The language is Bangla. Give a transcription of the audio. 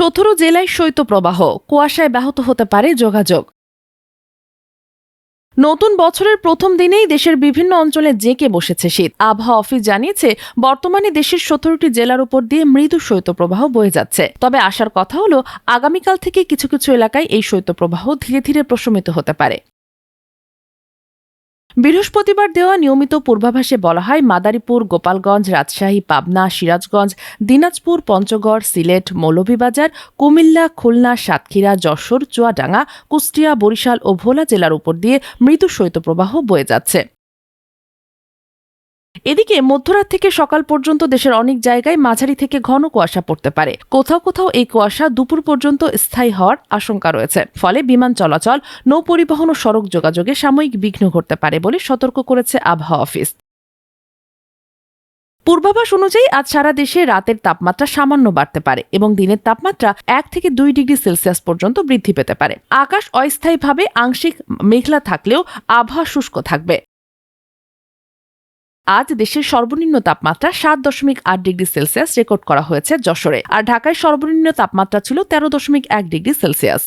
সতেরো জেলায় শৈত্যপ্রবাহ। কুয়াশায় ব্যাহত হতে পারে যোগাযোগ। নতুন বছরের প্রথম দিনেই দেশের বিভিন্ন অঞ্চলে জেঁকে বসেছে শীত। আবহাওয়া অফিস জানিয়েছে, বর্তমানে দেশের সতেরোটি জেলার উপর দিয়ে মৃদু শৈত্যপ্রবাহ বয়ে যাচ্ছে। তবে আসার কথা হল, আগামীকাল থেকে কিছু কিছু এলাকায় এই শৈত্যপ্রবাহ ধীরে ধীরে প্রশমিত হতে পারে। বৃহস্পতিবার দেওয়া নিয়মিত পূর্বাভাসে বলা হয়, মাদারীপুর, গোপালগঞ্জ, রাজশাহী, পাবনা, সিরাজগঞ্জ, দিনাজপুর, পঞ্চগড়, সিলেট, মৌলভীবাজার, কুমিল্লা, খুলনা, সাতক্ষীরা, যশোর, চুয়াডাঙ্গা, কুষ্টিয়া, বরিশাল ও ভোলা জেলার উপর দিয়ে মৃদু শৈত্যপ্রবাহ বয়ে যাচ্ছে। এদিকে মধ্যরাত থেকে সকাল পর্যন্ত দেশের অনেক জায়গায় মাঝারি থেকে ঘন কুয়াশা পড়তে পারে। কোথাও কোথাও এই কুয়াশা দুপুর পর্যন্ত স্থায়ী হওয়ার আশঙ্কা রয়েছে। ফলে বিমান চলাচল নৌ পরিবহন ও সড়ক যোগাযোগে সাময়িক বিঘ্ন ঘটতে পারে বলে সতর্ক করেছে আবহাওয়া অফিস। পূর্বাভাস অনুযায়ী আজ সারা দেশে রাতের তাপমাত্রা সামান্য বাড়তে পারে এবং দিনের তাপমাত্রা এক থেকে দুই ডিগ্রি সেলসিয়াস পর্যন্ত বৃদ্ধি পেতে পারে। আকাশ অস্থায়ীভাবে আংশিক মেঘলা থাকলেও আবহাওয়া শুষ্ক থাকবে। আজ দেশের সর্বনিম্ন তাপমাত্রা সাত দশমিক আট ডিগ্রি সেলসিয়াস রেকর্ড করা হয়েছে যশোরে। আর ঢাকায় সর্বনিম্ন তাপমাত্রা ছিল তেরো দশমিক এক ডিগ্রি সেলসিয়াস।